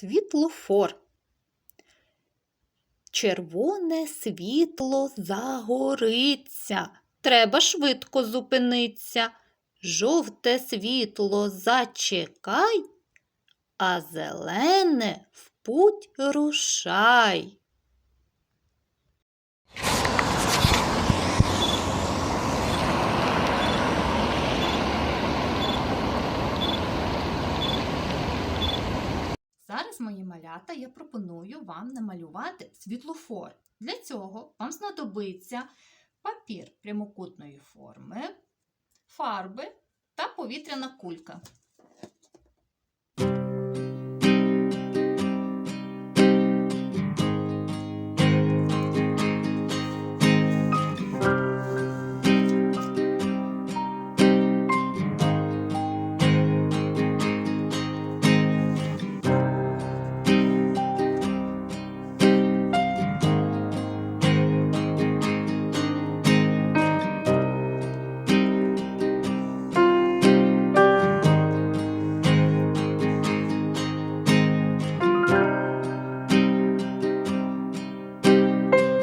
Світлофор. Червоне світло загориться. Треба швидко зупиниться. Жовте світло зачекай, а зелене в путь рушай. Зараз, мої малята, я пропоную вам намалювати світлофор. Для цього вам знадобиться папір прямокутної форми, фарби та повітряна кулька.